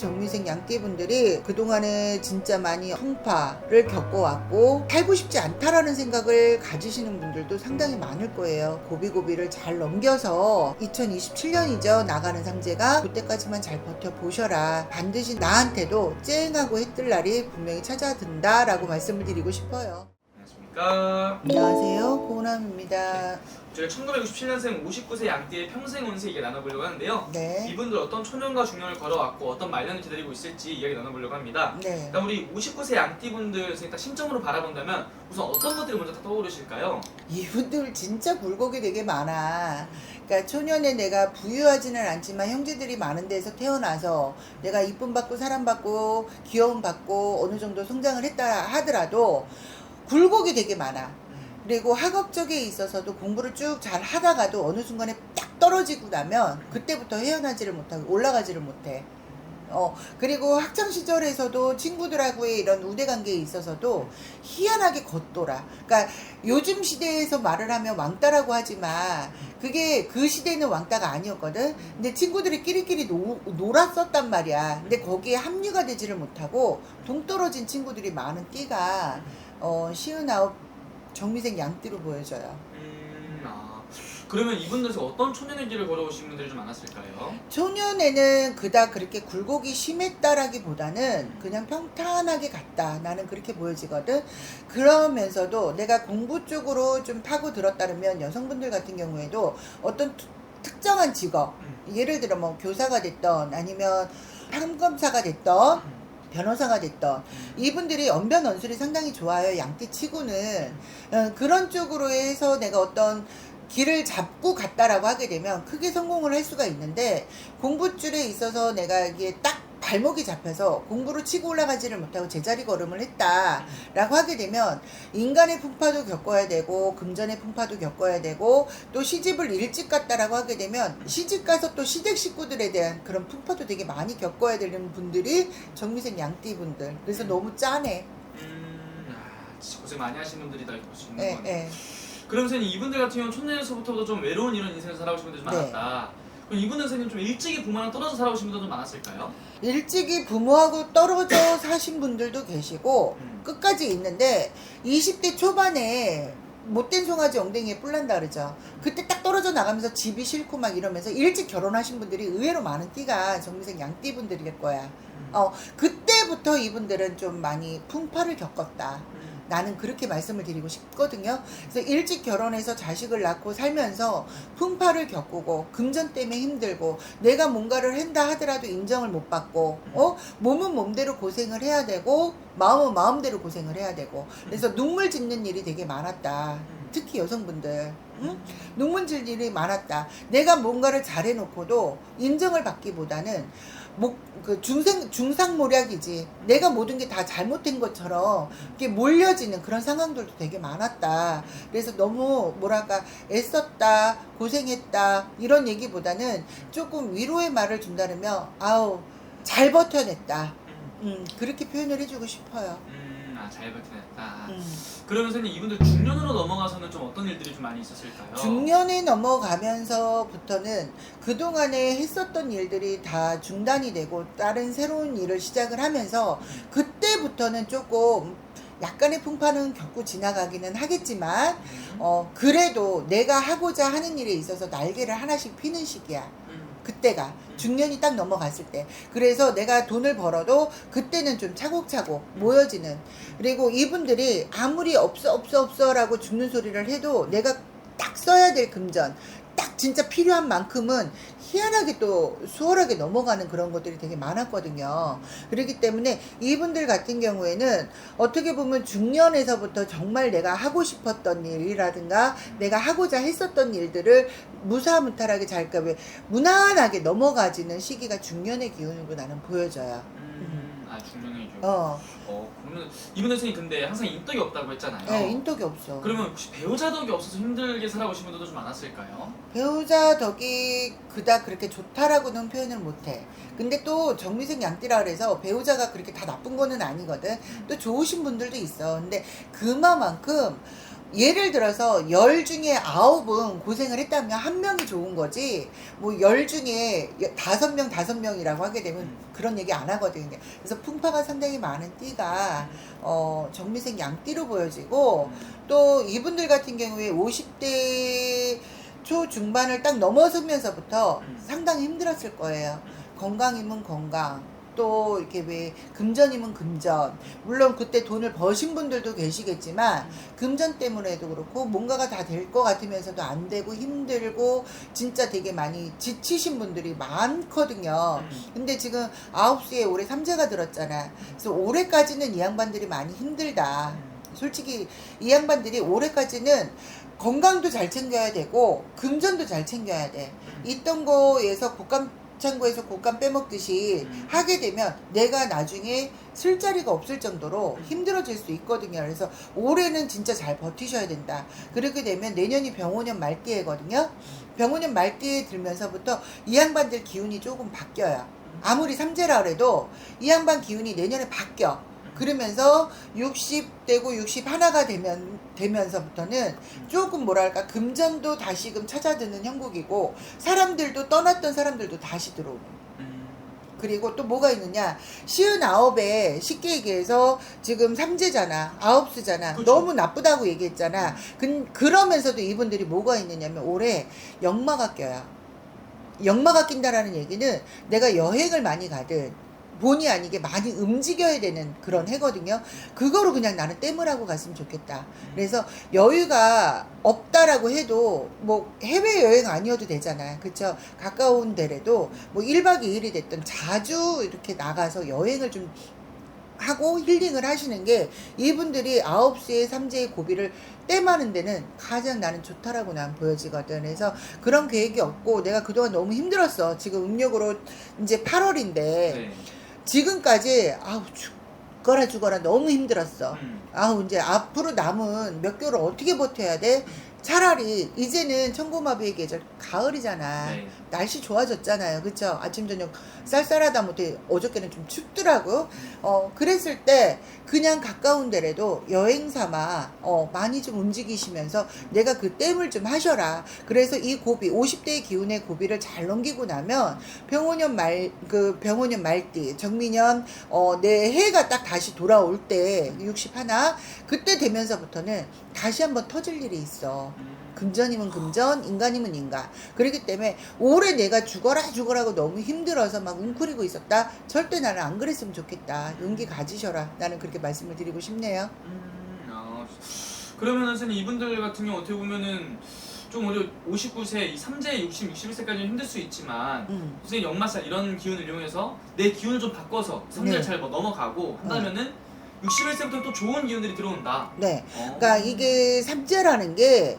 정미생 양띠분들이 그동안에 진짜 많이 풍파를 겪어왔고 살고 싶지 않다라는 생각을 가지시는 분들도 상당히 많을 거예요. 고비고비를 잘 넘겨서 2027년이죠. 나가는 상제가 그때까지만 잘 버텨보셔라. 반드시 나한테도 쨍하고 해뜰 날이 분명히 찾아든다라고 말씀을 드리고 싶어요. 안녕하십니까. 안녕하세요. 고은함입니다. 저희가 1967년생 59세 양띠의 평생 운세 얘기 나눠보려고 하는데요. 네. 이분들 어떤 초년과 중년을 걸어왔고 어떤 말년을 기다리고 있을지 이야기 나눠보려고 합니다. 네. 일단 우리 59세 양띠분들 딱 심점으로 바라본다면 우선 어떤 것들이 먼저 다 떠오르실까요? 이분들 진짜 굴곡이 되게 많아. 그러니까 초년에 내가 부유하지는 않지만 형제들이 많은 데서 태어나서 내가 이쁨 받고 사랑 받고 귀여움 받고 어느 정도 성장을 했다 하더라도 굴곡이 되게 많아. 그리고 학업적에 있어서도 공부를 쭉 잘 하다가도 어느 순간에 딱 떨어지고 나면 그때부터 헤어나지를 못하고 올라가지를 못해. 어, 그리고 학창 시절에서도 친구들하고의 이런 우대 관계에 있어서도 희한하게 겉돌아. 그러니까 요즘 시대에서 말을 하면 왕따라고 하지만 그게 그 시대는 왕따가 아니었거든. 근데 친구들이 끼리끼리 노, 놀았었단 말이야. 근데 거기에 합류가 되지를 못하고 동떨어진 친구들이 많은 띠가 어, 시은아홉 정미생 양띠로 보여져요. 음, 아. 그러면 이분들에서 어떤 길을 걸어오신 분들이 좀 많았을까요? 초년에는 그닥 그렇게 굴곡이 심했다라기보다는 그냥 평탄하게 갔다. 나는 그렇게 보여지거든. 그러면서도 내가 공부 쪽으로 좀 파고 들었다면 여성분들 같은 경우에도 어떤 투- 특정한 직업, 예를 들어 뭐 교사가 됐던 아니면 판검사가 됐던 변호사가 됐던 이분들이 언변 언술이 상당히 좋아요. 양띠 치고는 어, 그런 쪽으로 해서 내가 어떤 길을 잡고 갔다라고 하게 되면 크게 성공을 할 수가 있는데 공부줄에 있어서 내가 이게 딱 발목이 잡혀서 공부를 치고 올라가지를 못하고 제자리 걸음을 했다라고 하게 되면 인간의 풍파도 겪어야 되고 금전의 풍파도 겪어야 되고 또 시집을 일찍 갔다라고 하게 되면 시집 가서 또 시댁 식구들에 대한 그런 풍파도 되게 많이 겪어야 되는 분들이 정미생 양띠 분들 그래서 너무 짠해 음, 아, 진짜 고생 많이 하신 분들이다 이렇게 볼수 있는 예, 거네요. 예. 그럼 선생님 이분들 같은 경우는 초년에서부터도 좀 외로운 이런 인생을 살아오신 분들이 좀 네. 많았다. 이분들 선생님 좀 일찍이 부모랑 떨어져 살아오신 분들도 좀 많았을까요? 일찍이 부모하고 떨어져 사신 분들도 계시고 음. 끝까지 있는데 20대 초반에 못된 송아지 엉덩이에 뿔난다 그러죠. 그때 딱 떨어져 나가면서 집이 싫고 막 이러면서 일찍 결혼하신 분들이 의외로 많은 띠가 정미생 양띠 분들일 거야. 어 그때부터 이분들은 좀 많이 풍파를 겪었다. 나는 그렇게 말씀을 드리고 싶거든요. 그래서 일찍 결혼해서 자식을 낳고 살면서 풍파를 겪고 금전 때문에 힘들고 내가 뭔가를 한다 하더라도 인정을 못 받고 어 몸은 몸대로 고생을 해야 되고 마음은 마음대로 고생을 해야 되고 그래서 눈물 짓는 일이 되게 많았다. 특히 여성분들 응? 눈물 질 일이 많았다. 내가 뭔가를 잘해놓고도 인정을 받기보다는 목, 그 중생, 중상모략이지. 내가 모든 게 다 잘못된 것처럼 이렇게 몰려지는 그런 상황들도 되게 많았다. 그래서 너무 뭐랄까 애썼다, 고생했다 이런 얘기보다는 조금 위로의 말을 준다면 아우 잘 버텨냈다. 음, 그렇게 표현을 해주고 싶어요. 음, 아, 잘 버텨냈다. 음. 그러면 선생님 이분들 중년으로 넘어가서는 좀 어떤 일들이 좀 많이 있었을까요? 중년에 넘어가면서부터는 그동안에 했었던 일들이 다 중단이 되고 다른 새로운 일을 시작을 하면서 그때부터는 조금 약간의 풍파는 겪고 지나가기는 하겠지만 음, 어 그래도 내가 하고자 하는 일에 있어서 날개를 하나씩 피는 시기야. 음, 그때가 중년이 딱 넘어갔을 때. 그래서 내가 돈을 벌어도 그때는 좀 차곡차곡 모여지는. 그리고 이분들이 아무리 없어 없어 없어라고 죽는 소리를 해도 내가 딱 써야 될 금전 딱 진짜 필요한 만큼은 희한하게 또 수월하게 넘어가는 그런 것들이 되게 많았거든요. 그렇기 때문에 이분들 같은 경우에는 어떻게 보면 중년에서부터 정말 내가 하고 싶었던 일이라든가 내가 하고자 했었던 일들을 무사무탈하게 잘까 무난하게 넘어가지는 시기가 중년의 기운으로 나는 보여져요. 음, 아 중년이죠. 어, 어, 그러면 이분들 선생님 근데 항상 인덕이 없다고 했잖아요. 네, 인덕이 없어. 그러면 혹시 배우자 덕이 없어서 힘들게 살아오신 분들도 좀 많았을까요? 배우자 덕이 그닥 그렇게 좋다라고는 표현을 못해. 근데 또 정미생 양띠라 그래서 배우자가 그렇게 다 나쁜 거는 아니거든. 또 좋으신 분들도 있어. 근데 그만큼 예를 들어서 열 중에 아홉은 고생을 했다면 한 명이 좋은 거지 뭐 열 중에 여- 다섯 명 다섯 명이라고 하게 되면 음. 그런 얘기 안 하거든요. 그래서 풍파가 상당히 많은 띠가 어 정미생 양띠로 보여지고 또 이분들 같은 경우에 50대 초 중반을 딱 넘어서면서부터 음. 상당히 힘들었을 거예요. 건강이면 건강. 또 이렇게 왜 금전이면 금전 물론 그때 돈을 버신 분들도 계시겠지만 금전 때문에도 그렇고 뭔가가 다 될 것 같으면서도 안 되고 힘들고 진짜 되게 많이 지치신 분들이 많거든요. 음. 근데 지금 9시에 올해 삼재가 들었잖아. 그래서 올해까지는 이 양반들이 많이 힘들다. 솔직히 이 양반들이 올해까지는 건강도 잘 챙겨야 되고 금전도 잘 챙겨야 돼. 있던 거에서 곶감 창고에서 곶감 빼먹듯이 음. 하게 되면 내가 나중에 쓸 자리가 없을 정도로 음. 힘들어질 수 있거든요. 그래서 올해는 진짜 잘 버티셔야 된다. 그렇게 되면 내년이 병오년 말띠에거든요. 병오년 말띠에 들면서부터 이 양반들 기운이 조금 바뀌어요. 아무리 삼재라 그래도 이 양반 기운이 내년에 바뀌어. 그러면서 60되고 60 하나가 되면 되면서부터는 조금 뭐랄까 금전도 다시금 찾아드는 형국이고 사람들도 떠났던 사람들도 다시 들어오고. 음. 그리고 또 뭐가 있느냐? 시은 아홉에 쉽게 얘기해서 지금 삼재잖아 아홉 수잖아. 그쵸. 너무 나쁘다고 얘기했잖아. 그, 그러면서도 이분들이 뭐가 있느냐면 올해 역마가 껴요. 역마가 낀다라는 얘기는 내가 여행을 많이 가든 본의 아니게 많이 움직여야 되는 그런 해거든요. 그거로 그냥 나는 땜을 하고 갔으면 좋겠다. 그래서 여유가 없다라고 해도 뭐 해외 여행 아니어도 되잖아요. 그쵸? 가까운 데라도 뭐 1박 2일이 됐든 자주 이렇게 나가서 여행을 좀 하고 힐링을 하시는 게 이분들이 9시에 삼재의 고비를 땜하는 데는 가장 나는 좋다라고 난 보여지거든. 그래서 그런 계획이 없고 내가 그동안 너무 힘들었어. 지금 음력으로 이제 8월인데 네. 지금까지 아우 죽거라 죽어라 너무 힘들었어. 음. 아우 이제 앞으로 남은 몇 개월 어떻게 버텨야 돼? 차라리 이제는 천고마비의 계절 가을이잖아. 네. 날씨 좋아졌잖아요. 그쵸? 아침, 저녁 쌀쌀하다 못해 어저께는 좀 춥더라고. 어, 그랬을 때 그냥 가까운 데라도 여행 삼아 어, 많이 좀 움직이시면서 내가 그 땜을 좀 하셔라. 그래서 이 고비, 50대의 기운의 고비를 잘 넘기고 나면 병오년 말, 그 병오년 말띠, 정미년, 어, 내 해가 딱 다시 돌아올 때, 60 하나, 그때 되면서부터는 다시 한번 터질 일이 있어. 음. 금전이면 금전, 인간이면 인간. 그렇기 때문에 올해 내가 죽어라 죽어라고 너무 힘들어서 막 웅크리고 있었다. 절대 나는 안 그랬으면 좋겠다. 용기 가지셔라. 나는 그렇게 말씀을 드리고 싶네요. 음, 아, 그러면은 선생님 이분들 같은 경우 어떻게 보면은 좀 우리 59세, 이 3재 60, 61세까지는 힘들 수 있지만 음. 선생님 역마살 이런 기운을 이용해서 내 기운을 좀 바꿔서 3재 네. 잘 넘어가고 한다면은 61세부터 또 좋은 기운들이 들어온다. 네. 어. 그러니까 이게 삼재라는 게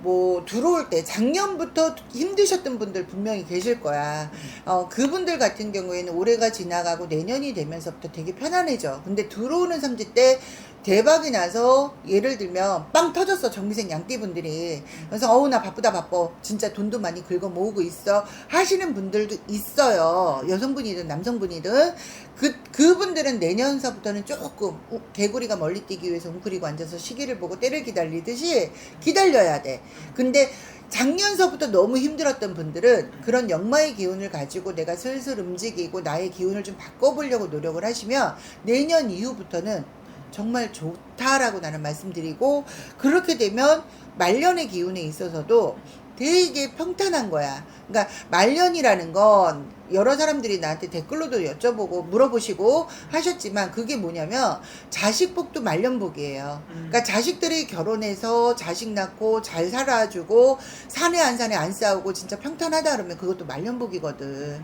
뭐 들어올 때 작년부터 힘드셨던 분들 분명히 계실 거야. 어 그분들 같은 경우에는 올해가 지나가고 내년이 되면서부터 되게 편안해져. 근데 들어오는 삼재 때 대박이 나서 예를 들면 빵 터졌어 정미생 양띠분들이 그래서 어우 나 바쁘다 바빠 진짜 돈도 많이 긁어 모으고 있어 하시는 분들도 있어요 여성분이든 남성분이든 그 그분들은 내년서부터는 조금 우- 개구리가 멀리 뛰기 위해서 웅크리고 앉아서 시기를 보고 때를 기다리듯이 기다려야 돼. 근데 작년서부터 너무 힘들었던 분들은 그런 역마의 기운을 가지고 내가 슬슬 움직이고 나의 기운을 좀 바꿔보려고 노력을 하시면 내년 이후부터는 정말 좋다라고 나는 말씀드리고 그렇게 되면 말년의 기운에 있어서도 되게 평탄한 거야. 그러니까 말년이라는 건 여러 사람들이 나한테 댓글로도 여쭤보고 물어보시고 하셨지만 그게 뭐냐면 자식복도 말년복이에요. 음. 그러니까 자식들이 결혼해서 자식 낳고 잘 살아주고 사내 안 사내 안 싸우고 진짜 평탄하다 그러면 그것도 말년복이거든.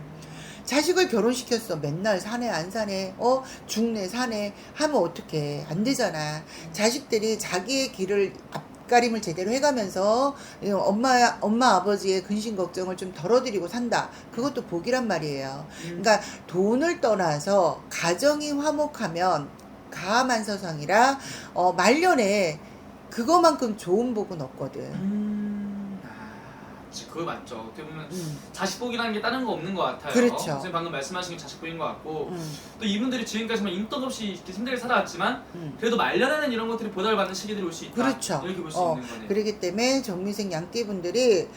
자식을 결혼시켰어. 맨날 사내 안 사내, 어 죽내 사내 하면 어떡해? 안 되잖아. 자식들이 자기의 길을 앞 가림을 제대로 해가면서 이 엄마 엄마 아버지의 근심 걱정을 좀 덜어드리고 산다. 그것도 복이란 말이에요. 음. 그러니까 돈을 떠나서 가정이 화목하면 가만서상이라 어, 말년에 그거만큼 좋은 복은 없거든. 음. 아, 그치, 그거 맞죠. 어떻게 보면 음, 자식복이라는 게 다른 거 없는 것 같아요. 그렇죠. 선생님 방금 말씀하신 게 자식복인 것 같고 음, 또 이분들이 지금까지만 인덕 없이 이렇게 힘들게 살아왔지만 음. 그래도 말년에는 이런 것들이 보답을 받는 시기들이 올 수 있다. 그렇죠. 이렇게 볼 수 어, 있는 거네요. 그렇기 때문에 정미생 양띠분들이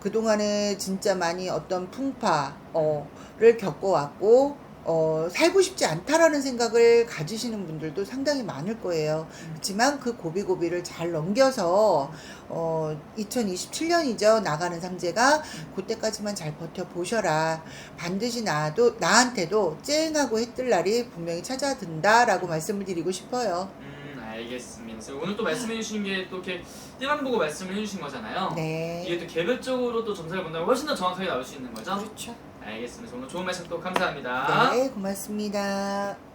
그동안에 진짜 많이 어떤 풍파를 겪어왔고 어, 살고 싶지 않다라는 생각을 가지시는 분들도 상당히 많을 거예요. 음. 그렇지만 그 고비고비를 잘 넘겨서 어, 2027년이죠. 나가는 상제가 그때까지만 잘 버텨 보셔라. 반드시 나도 나한테도 쨍하고 해뜰 날이 분명히 찾아든다라고 말씀을 드리고 싶어요. 음 알겠습니다. 그래서 오늘 또 말씀해 주신 게 또 이렇게 띠만 보고 말씀을 해 주신 거잖아요. 네. 이게 또 개별적으로 또 점사를 본다면 훨씬 더 정확하게 나올 수 있는 거죠? 그렇죠. 알겠습니다. 오늘 좋은 말씀 또 감사합니다. 네, 고맙습니다.